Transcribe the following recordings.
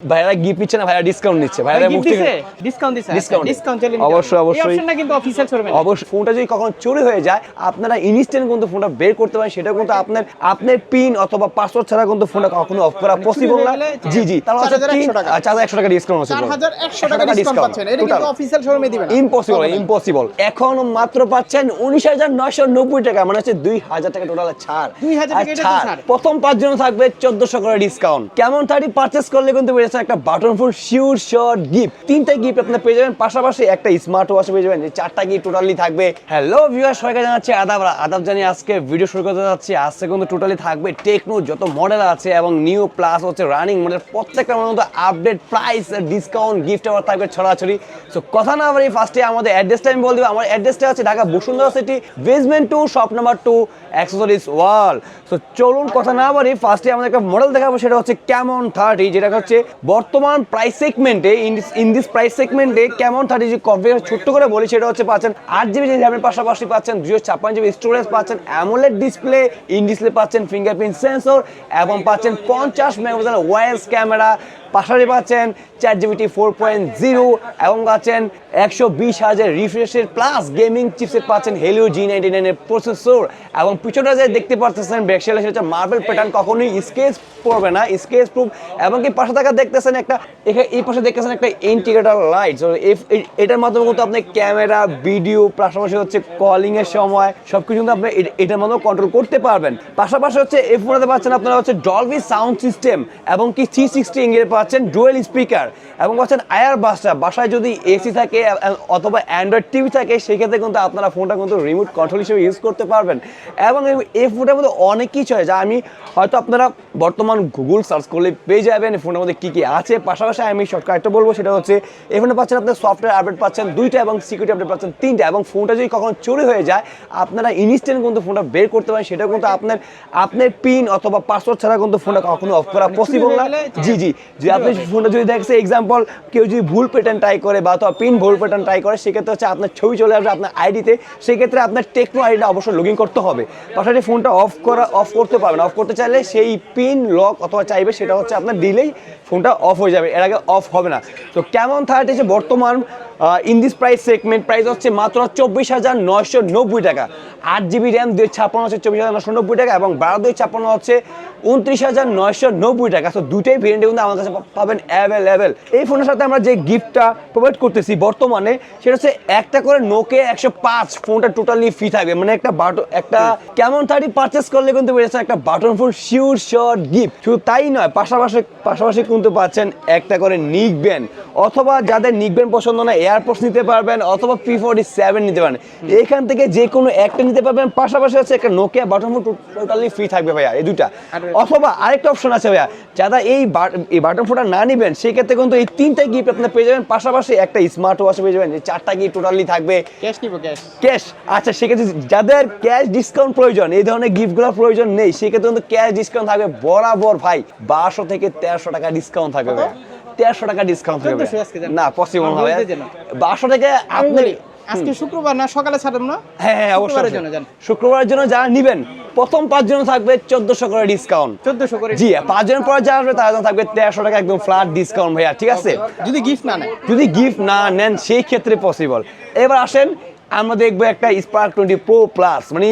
ভাইরা গিফট নিচ্ছে না ভাইরা ডিসকাউন্ট নিচ্ছে? ভাইরা থেকে ডিসকাউন্ট দিছে Discount। ডিসকাউন্ট চলে অবশ্যই, অবশ্যই। এই অপশনটা কিন্তু অফিসিয়াল শোরুমে অবশ্যই ফোনটা যদি কখনো চুরি হয়ে যায় আপনারা ইনস্ট্যান্ট কিন্তু ফোনটা বের করতে পারেন। সেটা কিন্তু আপনার আপনার পিন অথবা পাসওয়ার্ড ছাড়া কিন্তু ফোনটা কখনো অফ করা পসিবল না। জি জি তাহলে 4100 টাকা। চার হাজার একশো টাকা ডিসকাউন্ট আছে 4100 টাকা ডিসকাউন্ট পাচ্ছেন। এটা কিন্তু অফিসিয়াল শোরুমে দিবেন ইম্পসিবল ইম্পসিবল এখন মাত্র পাচ্ছেন উনিশ হাজার নয়শো নব্বই টাকা মানে হচ্ছে দুই হাজার টাকা টোটাল ছাড়। 2000 টাকা এটা ছাড়। প্রথম পাঁচ জন থাকবে চোদ্দশো করে ডিসকাউন্ট কেমন থার্টি পারচেস করলে কিন্তু পেয়েছে একটা button phone sure shot gift তিনটা গিফট আপনি পেয়ে যাবেন, পাশাপাশি একটা স্মার্ট ওয়াচ পেয়ে যাবেন চারটা গিফট টোটালি থাকবে। হ্যালো ভিউয়ার সবাইকে জানাচ্ছি আদাব। আদাব জানিয়ে আজকে ভিডিও শুরু করতে যাচ্ছি। আজকে কিন্তু টোটালি থাকবে টেকনো যত মডেল আছে এবং নিউ প্লাস হচ্ছে রানিং মডেল প্রত্যেকটা মধ্যে আপডেট প্রাইস ডিসকাউন্ট গিফট আবার থাকবে ছড়াছড়ি। সো কথা না বলি ফার্স্টে আমাদের অ্যাড্রেসটা আমি বলে দেবো। আমার অ্যাড্রেসটা হচ্ছে Dhaka Bashundhara city basement two shop number two accessories wall so চলুন কথা না বলি ফার্স্টে আমাদের একটা মডেল দেখাবো, সেটা হচ্ছে কেমন থার্টি যেটা হচ্ছে বর্তমান প্রাইস সেগমেন্টে ইন দিস প্রাইস সেগমেন্টে কেমন থার্টি জি কনফিগার ছোট্ট করে বলি, সেটা হচ্ছে পাচ্ছেন আট জিবি র্যামের পাশাপাশি পাচ্ছেন, দুশো ছাপ্পান্ন জিবি স্টোরেজ পাচ্ছেন অ্যামোলেড ডিসপ্লে ইন ডিসপ্লে পাচ্ছেন ফিঙ্গারপ্রিন্ট সেন্সর এবং পাচ্ছেন পঞ্চাশ মেগাপিক্সেল ওয়াইস ক্যামেরা পাশাপাশি পাচ্ছেন চার জিবিটি ফোর পয়েন্ট জিরো এবং পাচ্ছেন একশো বিশ হাজার রিফ্রেশের প্লাস গেমিং চিপসেট পাচ্ছেন হেলিও জি নাইনটি নাইনের প্রসেসর এবং পিছনে যে দেখতে পাচ্ছেন ব্যাকসেলে সেটা মার্বেল প্যাটার্ন কখনোই স্কেচ পড়বে না স্কেচ প্রুফ এবং কি পাশে থাকা দেখতেছেন একটা এই পাশে দেখতেছেন একটা ইন্টিগ্রেটার লাইট এটার মাধ্যমে কিন্তু আপনি ক্যামেরা ভিডিও পাশাপাশি হচ্ছে কলিং এর সময়, সবকিছু কিন্তু আপনি এটার মাধ্যমে কন্ট্রোল করতে পারবেন। পাশাপাশি হচ্ছে এই ফোনটাতে পাচ্ছেন আপনারা হচ্ছে ডলবি সাউন্ড সিস্টেম এবং কি থ্রি সিক্সটি ইঞ্চের পাচ্ছেন ডুয়েল স্পিকার এবং পাচ্ছেন আয়ার বাসটা বাসায় যদি এসি থাকে অথবা অ্যান্ড্রয়েড টিভি থাকে, সেক্ষেত্রে কিন্তু আপনারা ফোনটা কিন্তু রিমোট কন্ট্রোল হিসেবে ইউজ করতে পারবেন। এবং এই- ফোনটার মধ্যে অনেক কিছু হয়, যা আমি হয়তো আপনারা বর্তমান গুগল সার্চ করলে পেয়ে যাবেন। এই ফোনের মধ্যে কী কী আছে, পাশাপাশি আমি শর্টকাট একটা বলব, সেটা হচ্ছে এই ফোনে পাচ্ছেন আপনার সফটওয়্যার আপডেট পাচ্ছেন দুইটা এবং সিকিউরিটি আপডেট পাচ্ছেন তিনটা, এবং ফোনটা যদি কখনো চুরি হয়ে যায়, আপনারা ইনস্ট্যান্ট কিন্তু ফোনটা বের করতে পারেন। সেটা কিন্তু আপনার আপনার পিন অথবা পাসওয়ার্ড ছাড়া কিন্তু ফোনটা কখনো অফ করা পসিবল না। জি জি, যে আপনি ফোনটা যদি দেখছে এক্সাম্পল কেউ যদি ভুল প্যাটার্ন ট্রাই করে বা অথবা পিন ভুল প্যাটার্ন ট্রাই করে, সেক্ষেত্রে হচ্ছে আপনার ছবি চলে আসবে আপনার আইডিতে সেক্ষেত্রে আপনার টেকনো আইডিটা অবশ্যই লগ করতে হবে। পাশাপাশি ফোনটা অফ করা অফ করতে পারবেন। অফ করতে চাইলে সেই পিন লক অথবা চাইবে, সেটা হচ্ছে আপনার দিলেই ফোনটা অফ হয়ে যাবে। এর আগে অফ হবে না। তো কেমন থার্টি যে বর্তমান in this price segment price হচ্ছে মাত্র চব্বিশ হাজার নয়শো নব্বই টাকা। আট জিবি র্যাম, দুই ছাপ্পান্ন হচ্ছে চব্বিশ হাজার নশো নব্বই টাকা এবং বারো দুই ছাপ্পান্ন হচ্ছে উনত্রিশ হাজার নয়শো নব্বই টাকা। তো দুইটাই ভেরিয়েন্টে কিন্তু আমার কাছে পাবেন অ্যাভেলেবেল এই ফোনের সাথে আমরা যে গিফটটা প্রোভাইড করতেছি বর্তমানে, সেটা হচ্ছে একটা করে নোকে একশো পাঁচ ফোনটা টোটালি ফ্রি থাকবে। মানে একটা বাটন একটা কেমন থার্টি পারচেস করলে কিন্তু পেয়েছে একটা button phone sure shot gift শুধু তাই নয়, পাশাপাশি পাশাপাশি কিন্তু পাচ্ছেন একটা করে নিক ব্যান্ড অথবা যাদের নিক ব্যান্ড পছন্দ না এয়ারপোর্টস নিতে পারবেন, অথবা পি ফোর্টি সেভেন নিতে পারেন। এখান থেকে যে কোনো একটা নিতে পারবেন। পাশাপাশি হচ্ছে একটা Nokia button phone totally free থাকবে ভাইয়া এই দুইটা। অথবা আরেকটা অপশন আছে ভাইয়া যারা এই এই বাটন ফোনটা না নেবেন সেক্ষেত্রে কিন্তু এই তিনটা গিফট আপনি পেয়ে যাবেন। পাশাপাশি একটা স্মার্ট ওয়াচ পেয়ে যাবেন চারটা গিফট টোটালি থাকবে। ক্যাশ নিব ক্যাশ ক্যাশ আচ্ছা সেক্ষেত্রে যাদের ক্যাশ ডিসকাউন্ট প্রয়োজন এই ধরনের গিফটগুলোর প্রয়োজন নেই সেক্ষেত্রে কিন্তু ক্যাশ ডিসকাউন্ট থাকবে বরাবর ভাই বারোশো থেকে তেরোশো টাকা ডিসকাউন্ট থাকবে ভাই তেরোশো টাকা ডিসকাউন্ট থাকবে 1400 আজকে দেন। না পসিবল হবে। বারোশো থেকে আমি আপনি আজকে শুক্রবার না? সকালে ছাড়ব না? হ্যাঁ হ্যাঁ অবশ্যই জন্য যান। শুক্রবারের জন্য যারা নিবেন প্রথম পাঁচ জন থাকবে চোদ্দশো করে ডিসকাউন্ট 1400 করে জি পাঁচ জন পরে যারা আসবে তারা থাকবে তেরোশো টাকা একদম ফ্ল্যাট ডিসকাউন্ট ভাইয়া ঠিক আছে? যদি গিফট না নেয় যদি গিফট না নেন সেই ক্ষেত্রে পসিবল এবার আসেন আমরা দেখব একটা স্পার্ক টোয়েন্টি প্রো প্লাস মানে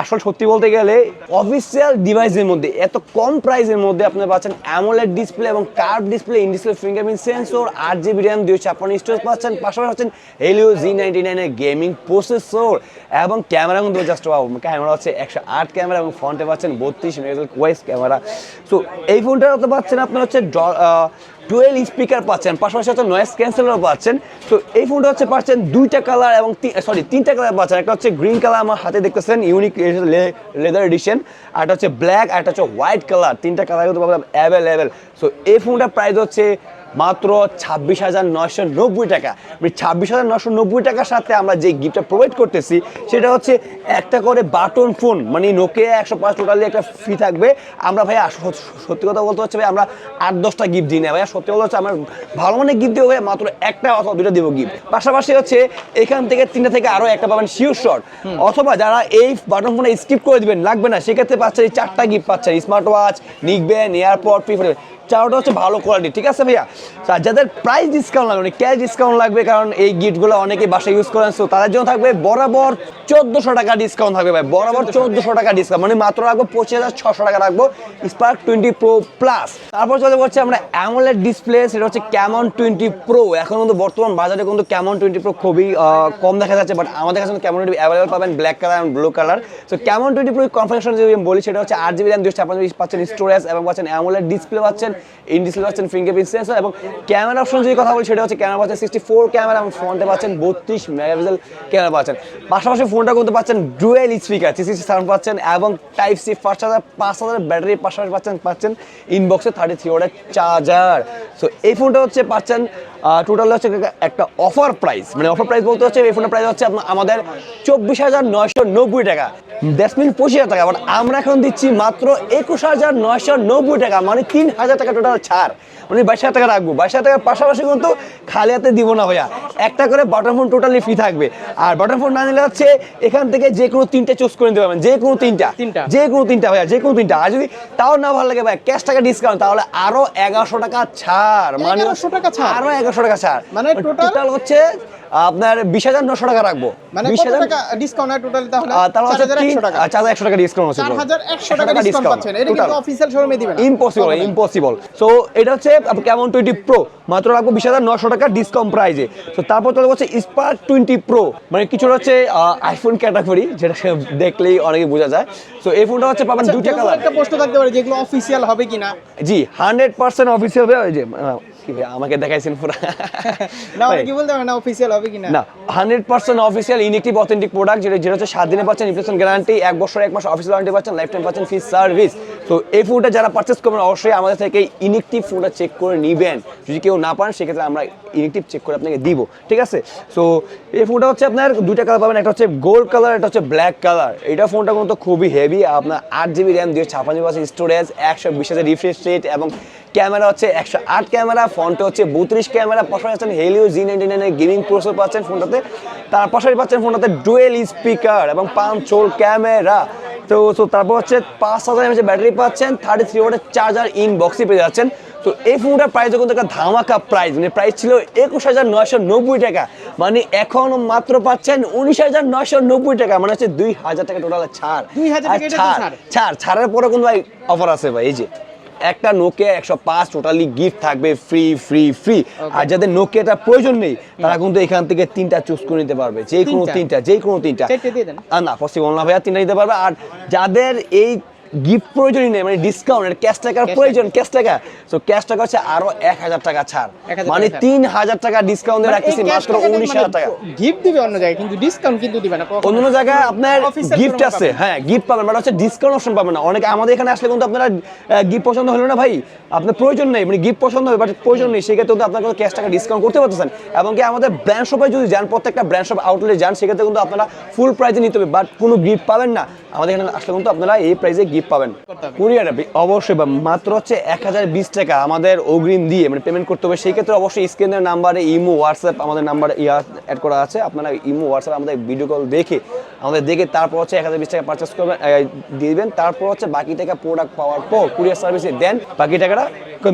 আসল সত্যি বলতে গেলে অফিসিয়াল ডিভাইসের মধ্যে, এত কম প্রাইসের মধ্যে আপনি পাচ্ছেন অ্যামোলেড ডিসপ্লে এবং curve display in display fingerprint sensor আট জিবি র্যাম দুই ছাপ্পান্ন স্টোরেজ পাচ্ছেন। পাশাপাশি পাচ্ছেন হেলিও জি নাইনটি নাইনের গেমিং প্রসেসর এবং ক্যামেরা কিন্তু জাস্ট ক্যামেরা হচ্ছে একশো আট ক্যামেরা এবং ফ্রন্টে পাচ্ছেন বত্রিশ মেগাপিক্সেল ক্যামেরা সো এই ফোনটাতে পাচ্ছেন আপনার হচ্ছে ডুয়েল স্পিকার পাচ্ছেন, পাশাপাশি হচ্ছে নয়েস ক্যান্সেলারও পাচ্ছেন। তো এই ফোনটা হচ্ছে পাচ্ছেন দুইটা কালার এবং সরি তিনটা কালার পাচ্ছেন। একটা হচ্ছে গ্রিন কালার আমার হাতে দেখতেছেন ইউনিক লেদার এডিশন আর একটা হচ্ছে ব্ল্যাক আর একটা হচ্ছে হোয়াইট কালার তিনটা কালার কিন্তু অ্যাভেলেবেল সো এই ফোনটার প্রাইস হচ্ছে মাত্র ছাব্বিশ হাজার নয়শো নব্বই টাকা। ছাব্বিশ হাজার নশো নব্বই টাকার সাথে আমরা যে গিফটটা প্রোভাইড করতেছি সেটা হচ্ছে একটা করে বাটন ফোন মানে নোকিয়া একশো পাঁচ টোটালি একটা ফ্রি থাকবে। আমরা ভাইয়া সত- সত্যি কথা বলতে হচ্ছে ভাই আমরা আট দশটা গিফট দিই না ভাইয়া। সত্যি কথা হচ্ছে আমার ভালো মানে গিফট দেবো ভাই মাত্র একটা অথবা দুটো দেবো গিফট পাশাপাশি হচ্ছে এখান থেকে তিনটা থেকে আরও একটা পাবেন শিওর শট অথবা যারা এই বাটন ফোনে স্কিপ করে দিবেন লাগবে না সেক্ষেত্রে পাচ্ছেন এই চারটা গিফট পাচ্ছেন স্মার্ট ওয়াচ নিকবেন এয়ারপড প্রিফার চারোটা হচ্ছে ভালো কোয়ালিটি ঠিক আছে ভাইয়া? আর যাদের প্রাইস ডিসকাউন্ট লাগবে ক্যাশ ডিসকাউন্ট লাগবে কারণ এই গিফটগুলো অনেকে বাসায় ইউজ করেন তো তাদের জন্য থাকবে বরাবর চোদ্দোশো টাকা ডিসকাউন্ট থাকবে ভাই বরাবর চোদ্দোশো টাকা। ডিসকাউন্ট মানে মাত্র রাখব পঁচিশ হাজার ছশো টাকা রাখব স্পার্ক টোয়েন্টি প্রো প্লাস তারপর চলে করছে আমরা অ্যামোলেড ডিসপ্লে সেটা হচ্ছে ক্যামন টোয়েন্টি প্রো এখন কিন্তু বর্তমান বাজারে কিন্তু ক্যামন টোয়েন্টি প্রো খুবই কম দেখা যাচ্ছে বাট আমাদের কাছে ক্যামন টোয়েন্টি অ্যাভেলেবল পাবেন ব্ল্যাক কালার এবং blue colour so Camon twenty pro conference যদি আমি বলি সেটা হচ্ছে আট জিবি র্যাম দুশো পাচ্ছেন স্টোরেজ এবং পাচ্ছেন অ্যামোলেড ডিসপ্লে পাচ্ছেন। ইন ডিসপ্লে পাচ্ছেন ফিঙ্গারপ্রিন্ট সেন্সর এবং ক্যামেরা অপশন যদি কথা বলি সেটা হচ্ছে ক্যামেরা পাচ্ছেন সিক্সটি ফোর ক্যামেরা এবং ফোনটা পাচ্ছেন বত্রিশ মেগাপিক্সেল ক্যামেরা পাচ্ছেন। পাশাপাশি ফোনটা করতে পাচ্ছেন dual speaker three sixty sound পাচ্ছেন এবং টাইপ সি পাঁচ হাজার পাঁচ হাজার ব্যাটারি পাশাপাশি পাচ্ছেন পাচ্ছেন ইনবক্সে থার্টি থ্রি ওয়ার্ডের চার্জার সো এই ফোনটা হচ্ছে পাচ্ছেন টোটাল হচ্ছে একটা অফার প্রাইস মানে অফার প্রাইস বলতে হচ্ছে, এই ফোনের প্রাইস হচ্ছে আমাদের চব্বিশ হাজার নয়শো নব্বই টাকা। দ্যাটস পঁচিশ হাজার টাকা বাট আমরা এখন দিচ্ছি মাত্র একুশ হাজার নয়শো নব্বই টাকা মানে তিন হাজার টাকা টোটাল ছাড়। মানে বাইশ হাজার টাকা রাখব। বাইশ হাজার টাকার পাশাপাশি কিন্তু খালি হাতে দিব না ভাইয়া। একটা করে বাটন ফোন টোটালি ফ্রি থাকবে। আর বাটন ফোন না নিলে হচ্ছে এখান থেকে যে কোনো তিনটে চুজ করে নিতে পারবেন। যে কোনো তিনটা। তিনটা। যে কোনো তিনটা ভাইয়া যে কোনো তিনটা। আর যদি তাও না ভালো লাগে ভাই ক্যাশ টাকা ডিসকাউন্ট তাহলে আরও এগারোশো টাকা ছাড়। মানে 1100 টাকা ছাড়? আরও এগারোশো টাকা ছাড়। মানে টোটাল হচ্ছে আপনার বিশ হাজার নশো টাকা রাখব। মানে বিশ হাজার টাকা ডিসকাউন্ট টোটাল তাহলে? তাহলে হচ্ছে 4100 টাকা। চার একশো টাকা ডিসকাউন্ট আছে 4100 টাকা ডিসকাউন্ট পাচ্ছেন। এটা কিন্তু total। শোরুমে দিবেন ইম্পসিবল ইম্পসিবল সো এটা হচ্ছে কেমন টোয়েন্টি প্রো? মাত্র রাখব বিশ হাজার নশো টাকা ডিসকাউন্ট প্রাইজে তো তারপর চলে হচ্ছে স্পার্ক টোয়েন্টি প্রো। মানে কিছুটা হচ্ছে আইফোন ক্যাটাগরি যেটা দেখলেই অনেকে বোঝা যায়। তো এই ফোনটা হচ্ছে পাবেন দুইটা কালার আচ্ছা, একটা প্রশ্ন থাকতে পারে যেগুলো অফিসিয়াল হবে কিনা? জি হান্ড্রেড পার্সেন্ট অফিসিয়াল ওই যে আমাকে দেখাইছেন পুরো। না কি বলতে হবে না অফিশিয়াল হবে কিনা? না hundred percent official inactive authentic product যেটা যেটা হচ্ছে সাত দিনে পাচ্ছেন রিপ্লেসমেন্ট গ্যারান্টি এক বছর এক মাস অফিস ওয়ারেন্টি পাচ্ছেন লাইফ টাইম পাচ্ছেন ফি সার্ভিস তো এই ফোনটা যারা পারচেস করবেন অবশ্যই আমাদের থেকে ইনেকটিভ ফোনটা চেক করে নেবেন। যদি কেউ না পান সেক্ষেত্রে আমরা ইনেকটিভ চেক করে আপনাকে দিব ঠিক আছে? সো এই ফোনটা হচ্ছে আপনার দুইটা কালার পাবেন একটা হচ্ছে গোল্ড কালার একটা হচ্ছে ব্ল্যাক কালার এটা ফোনটা কিন্তু খুবই হেভি আপনার আট জিবি র্যাম দিয়ে ছাপান্ন জিবি স্টোরেজ একশো বিশ হাজার রিফ্রেশ রেট এবং ক্যামেরা হচ্ছে একশো আট ক্যামেরা ফ্রন্টে হচ্ছে বত্রিশ ক্যামেরা পাশাপাশি পাচ্ছেন হেলিও জি নাইনটি নাইনের গেমিং প্রসেসর পাচ্ছেন ফোনটাতে। তার পাশাপাশি পাচ্ছেন ফোনটাতে ডুয়েল স্পিকার এবং পাঁচ চোল ক্যামেরা। তো তো তারপর হচ্ছে পাঁচ হাজার এমএচ ব্যাটারি পাচ্ছেন থার্টি থ্রি ওয়াটের চার্জার ইন বক্সই পেয়ে যাচ্ছেন। তো এই ফোনটার প্রাইস কিন্তু একটা ধামাকা প্রাইস মানে প্রাইস ছিল একুশ হাজার নয়শো নব্বই টাকা। মানে এখন মাত্র পাচ্ছেন উনিশ হাজার নয়শো নব্বই টাকা। মানে হচ্ছে দুই হাজার টাকা টোটাল ছাড়। 2000 আর টাকা এটা তো ছাড়। ছাড়। ছাড়। ছাড়ের পরে কিন্তু ভাই অফার আছে ভাই এই যে। একটা নোকিয়া একশো পাঁচ টোটালি গিফট থাকবে ফ্রি ফ্রি ফ্রি আর যাদের নোকিয়াটা প্রয়োজন নেই তারা কিন্তু এখান থেকে তিনটা চুজ করে নিতে পারবে। যে কোনো তিনটা? যে কোনো তিনটা না পসিবল না ভাইয়া তিনটা নিতে পারবে। আর যাদের এই গিফট প্রয়োজনই নেই মানে ডিসকাউন্ট ক্যাশ টাকার প্রয়োজন ক্যাশ টাকা। তো ক্যাশ টাকা হচ্ছে আরও এক হাজার টাকা ছাড়। মানে। তিন হাজার টাকা ডিসকাউন্ট দিয়ে রাখতেছি মাত্র উনিশ হাজার টাকা। গিফট দিবে অন্য জায়গায় কিন্তু ডিসকাউন্ট কিন্তু দিবে না। অন্য জায়গায় আপনার গিফট আছে। হ্যাঁ গিফট পাবেন বাট হচ্ছে ডিসকাউন্ট অপশন পাবেন না। অনেকে আমাদের এখানে আসলে কিন্তু আপনারা গিফট পছন্দ হলো না ভাই। আপনার প্রয়োজন নেই মানে গিফট পছন্দ হবে বাট প্রয়োজন নেই। সেক্ষেত্রে কিন্তু আপনার কিন্তু ক্যাশ টাকা ডিসকাউন্ট করতে পারতেছেন। এবং কি আমাদের ব্র্যান্ড শপে যদি যান প্রত্যেকটা ব্র্যান্ড শপ আউটলেটে যান সেক্ষেত্রে কিন্তু আপনারা ফুল প্রাইসে নিতে হবে বাট কোনো গিফট পাবেন না। আমাদের এখানে আসলে কিন্তু আপনারা এই প্রাইসে গিফট পাবেন। হবে। অবশ্যই মাত্র হচ্ছে এক হাজার বিশ টাকা আমাদের অগ্রিম দিয়ে মানে পেমেন্ট করতে হবে। সেই ক্ষেত্রে অবশ্যই স্ক্রিনের নাম্বারে ইমো হোয়াটসঅ্যাপ আমাদের নাম্বার ইয়া অ্যাড করা আছে। আপনারা ইমো হোয়াটসঅ্যাপ আমাদের ভিডিও কল দেখে আমাদের দেখে তারপর হচ্ছে এক হাজার বিশ টাকা পারচেস করবেন দিয়ে দিবেন। তারপর হচ্ছে বাকি টাকা প্রোডাক্ট পাওয়ার পর কুরিয়ার সার্ভিসে দেন। বাকি টাকাটা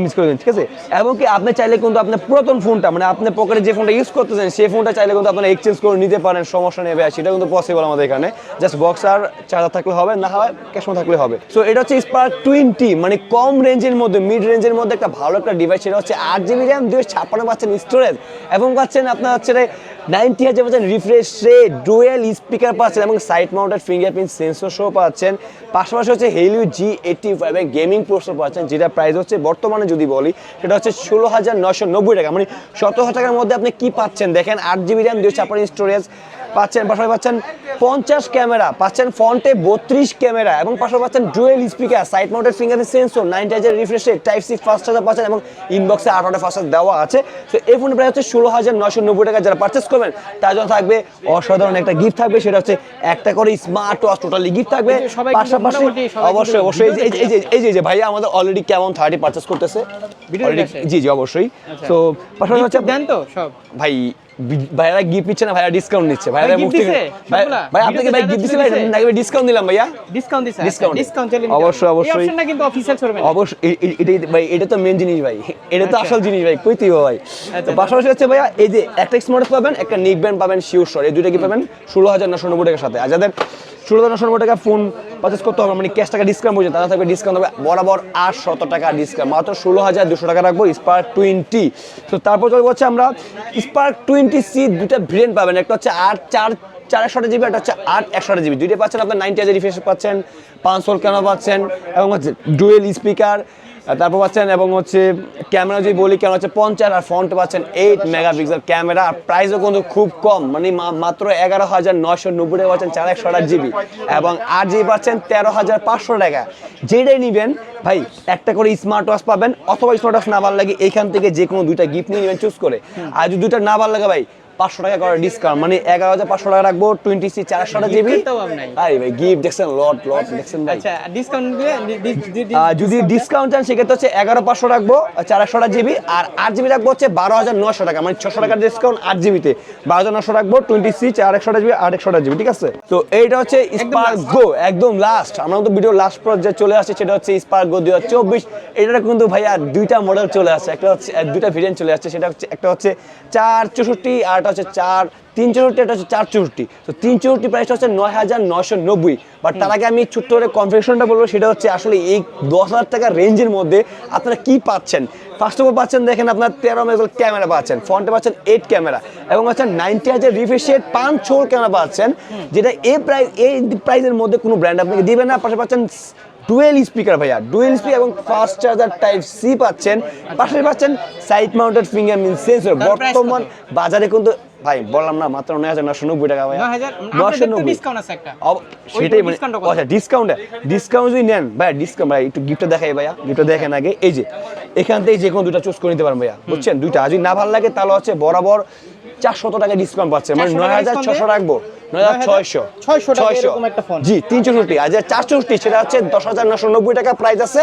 মিস করে দেন ঠিক আছে? এবং কি আপনি চাইলে কিন্তু আপনার পুরাতন ফোনটা মানে আপনার পকেটে যে ফোনটা ইউজ করতেছেন সেই ফোনটা চাইলে কিন্তু আপনারা এক্সচেঞ্জ করে নিতে পারেন সমস্যা নেবে সেটা কিন্তু পসিবল আমাদের এখানে। জাস্ট বক্স আর চার্জার থাকলে হবে, না হয় ক্যাশ থাকলে হবে। সো এটা হচ্ছে স্পার্ক টোয়েন্টি মানে কম রেঞ্জের মধ্যে মিড রেঞ্জের মধ্যে একটা ভালো একটা ডিভাইস সেটা হচ্ছে আট জিবি র্যাম দুই ছাপ্পান্ন পাচ্ছেন স্টোরেজ এবং পাচ্ছেন আপনার হচ্ছে নাইনটি হাজার পাচ্ছেন রিফ্রেশ রেট ডুয়েল স্পিকার পাচ্ছেন, এবং side mounted fingerprint sensor show পাচ্ছেন। পাশাপাশি হচ্ছে Helio G eighty five gaming processor পাচ্ছেন, যেটা প্রাইস হচ্ছে বর্তমানে যদি বলি, সেটা হচ্ছে ষোলো হাজার নশো নব্বই টাকা। মানে সতেরো টাকার মধ্যে আপনি কি পাচ্ছেন? দেখেন, আট জিবি র্যাম দুই ছাপ্পান্ন স্টোরেজ পাচ্ছেন পাশাপাশি পাচ্ছেন পঞ্চাশ ক্যামেরা পাচ্ছেন ফ্রন্টে বত্রিশ ক্যামেরা এবং পাশাপাশি পাচ্ছেন dual speaker side mounted fingerprint sensor ninety হাজার refresh type C fast charger পাচ্ছেন এবং ইনবক্সে আট ফাস্ট চার্জ দেওয়া আছে। তো এই ফোনের প্রায় হচ্ছে ষোলো হাজার নশো নব্বই টাকা। যারা পারচেস করবেন তার জন্য থাকবে অসাধারণ একটা গিফট থাকবে। সেটা হচ্ছে একটা করে স্মার্ট ওয়াচ টোটালি গিফট থাকবে। পাশাপাশি অবশ্যই অবশ্যই। এই যে- এই যে- ভাইয়া আমাদের অলরেডি কেমন থার্টি পারচেস করতেছে? জি জি অবশ্যই। আচ্ছা। তো পাশাপাশি হচ্ছে দেন তো সব। ভাই ভাইয়ারা গিফট নিচ্ছে না ভাইয়া ডিসকাউন্ট নিচ্ছে। মুখ থেকে ভাই আপনাকে ভাই গিফট দিছে ভাই? নাকি ডিসকাউন্ট দিলাম ভাইয়া। ডিসকাউন্ট দিছে। Discount। ডিসকাউন্ট চলে অবশ্যই, এই অপশনটা কিন্তু অফিসিয়াল চলবে না। অবশ্যই এ- এ- ভাই এটা তো মেন জিনিস ভাই। এটা তো আচ্ছা। আসল জিনিস ভাই। কই তুই ভাই? তো পাশাপাশি হচ্ছে ভাইয়া এই যে একটা স্মার্ট পাবেন একটা নিক ব্যান্ড পাবেন শিওর শর এই দুইটা কি পাবেন ষোলো হাজার নশো নব্বই টাকার সাথে। আর যাদের ষোলো হাজার নশো নব্বই টাকা ফোন পারচেস করতে হবে মানে ক্যাশ টাকা ডিসকাউন্ট বুঝে তারা থাকবে ডিসকাউন্ট হবে বরাবর আটশত টাকা ডিসকাউন্ট মাত্র ষোলো হাজার দুশো টাকা রাখব স্পার্ক টোয়েন্টি তো তারপর চলে হচ্ছে আমরা স্পার্ক টোয়েন্টি সি দুটা ভেরিয়েন্ট পাবেন, একটা হচ্ছে আট চার চার একশো জিবি, একটা হচ্ছে আট একশো জিবি। দুইটা পাচ্ছেন আপনার নাইনটি হাজার রিফ্রেশ পাচ্ছেন পাঁচশো কেন পাচ্ছেন, এবং হচ্ছে ডুয়েল স্পিকার তারপর পাচ্ছেন এবং হচ্ছে ক্যামেরা যদি বলি, কেন হচ্ছে পঞ্চাশ আর ফ্রন্টে পাচ্ছেন এইট মেগাপিক্সেল ক্যামেরা। আর প্রাইসও কিন্তু খুব কম মানে মাত্র এগারো হাজার নয়শো নব্বই টাকা পাচ্ছেন চার একশো আট জিবি এবং আট জিবি পাচ্ছেন তেরো হাজার পাঁচশো টাকা। যেটাই নেবেন, ভাই, একটা করে স্মার্ট ওয়াচ পাবেন, অথবা স্মার্ট ওয়াচ না ভালো লাগে এইখান থেকে যে কোনো দুইটা গিফট নিয়ে নেবেন চুজ করে। আর যদি দুইটা না ভালো লাগে ভাই পাঁচশো টাকা করে ডিসকাউন্ট মানে এগারো হাজার পাঁচশো টাকা রাখব টোয়েন্টি সি চারশো জিবি তো অভাব নাই। ভাই ভাই গিফট দেখছেন লট লট দেখছেন ভাই। আচ্ছা আর যদি ডিসকাউন্ট চান সেক্ষেত্রে হচ্ছে এগারো পাঁচশো রাখব চারশো জিবি আর আট জিবি রাখব হচ্ছে বারো হাজার নশো টাকা মানে ছশো টাকার ডিসকাউন্ট আট জিবিতে বারো হাজার নশো রাখব টোয়েন্টি সি চার একশো জিবি আট একশো জিবি ঠিক আছে? তো এইটা হচ্ছে স্পার্ক গো একদম লাস্ট আমরা তো ভিডিও লাস্ট পর্যায়ে চলে আসছে সেটা হচ্ছে স্পার্ক গো দুই হাজার চব্বিশ। এটার কিন্তু ভাইয়া দুইটা মডেল চলে আসছে একটা হচ্ছে দুইটা ভেরিয়েন্ট চলে আসছে সেটা হচ্ছে একটা হচ্ছে চার চৌষট্টি আর হচ্ছে চার, তিন চৌষট্টি একটা হচ্ছে চার চৌষট্টি। তো তিন চৌষট্টি প্রাইসটা হচ্ছে নয় হাজার নয়শো নব্বই। বাট তার আগে আমি ছোট্ট করে কনফিউশনটা বলব, সেটা হচ্ছে আসলে এই দশ হাজার টাকা রেঞ্জের মধ্যে আপনারা কি পাচ্ছেন? ফার্স্ট অফ অল পাচ্ছেন, দেখেন আপনার তেরো মেগাপিক্সেল ক্যামেরা পাচ্ছেন ফ্রন্টে পাচ্ছেন এইট ক্যামেরা এবং হচ্ছে নাইনটি হাজার রিফ্রেশের পাঁচ ছোল ক্যামেরা পাচ্ছেন, যেটা এই প্রাইস এই প্রাইসের মধ্যে কোনো ব্র্যান্ড আপনাকে দিবে না পাশে পাচ্ছেন ডুয়েল স্পিকার ভাইয়া ডুয়েল স্পিকার এবং ফাস্ট চার্জার টাইপ সি পাচ্ছেন। পাশে পাচ্ছেন সাইড মাউন্টেড ফিঙ্গারপ্রিন্ট সেন্সর। বর্তমান বাজারে কিন্তু ভাই বললাম না মাত্র নয় হাজার নশো নব্বই টাকা ভাইয়া। 9000 নশো নব্বই। সেটাই মানে? আচ্ছা ডিসকাউন্ট ডিসকাউন্ট যদি নেন ভাই ডিসকাউন্ট ভাই একটু গিফটটা দেখাই ভাইয়া গিফটটা দেখেন আগে। এই যে এখান থেকে যে কোনো দুটো চুজ করে নিতে পারেন ভাইয়া বুঝছেন? দুইটা যদি না ভালো লাগে তাহলে হচ্ছে বরাবর চারশত টাকা ডিসকাউন্ট পাচ্ছে। মানে নয় হাজার ছশো রাখব। নয় হাজার ছয়শো। 600 টাকা এরকম একটা ফোন। জি আর যে সেটা হচ্ছে দশ হাজার নশো নব্বই টাকা প্রাইস আছে।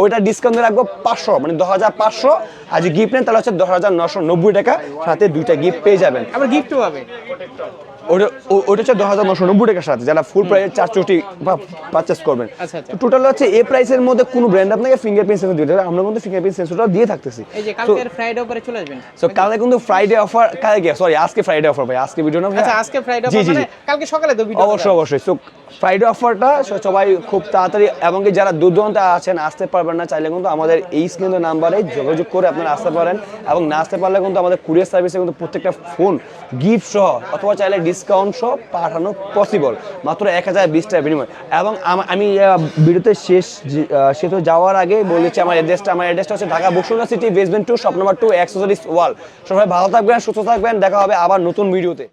ওইটা ডিসকাউন্ট রাখব পাঁচশো মানে দশ হাজার পাঁচশো। আর যদি গিফট নেন তাহলে হচ্ছে দশ হাজার নশো নব্বই টাকা। সাথে দুইটা গিফট পেয়ে যাবেন। আবার গিফটও পাবে। ওটা হচ্ছে দশ হাজার নশো নব্বই টাকার সাথে যারা ফুল প্রাইসের চার চৌটি পারচেস করবেন। আচ্ছা, আচ্ছা। টোটাল হচ্ছে এই প্রাইসের মধ্যে কোনো ব্র্যান্ড আপনাকে ফিঙ্গারপ্রিন্ট সেন্সর দিতে আমরা কিন্তু ফিঙ্গারপ্রিন্ট সেন্সরটা দিয়ে থাকতেছি। ফ্রাইডে উপরে চলে আসবেন। সো কালকে কিন্তু ফ্রাইডে অফার কালকে সরি আজকে ফ্রাইডে অফার ভাই আজকে ভিডিও না আচ্ছা আজকে ফ্রাইডে মানে জি। কালকে সকালে তো ভিডিও অবশ্যই অবশ্যই। সো ফ্রাইডে অফারটা সবাই খুব তাড়াতাড়ি এবং যারা দূর দূরান্তে আছেন আসতে পারবেন না চাইলে কিন্তু আমাদের এই স্ক্রিনের নাম্বারে যোগাযোগ করে আপনারা আসতে পারেন। এবং না আসতে পারলে কিন্তু আমাদের কুরিয়ার সার্ভিসে কিন্তু প্রত্যেকটা ফোন গিফট সহ অথবা চাইলে ডিসকাউন্ট সব পাঠানো পসিবল মাত্র এক হাজার বিশ টাকা বিনিময়। এবং আমি ভিডিওতে শেষ শেষ যাওয়ার আগে বলেছি, আমার অ্যাড্রেসটা আমার অ্যাড্রেসটা হচ্ছে Dhaka Bashundhara city basement two shop number two accessories wall সবাই ভালো থাকবেন, সুস্থ থাকবেন, দেখা হবে আবার নতুন ভিডিওতে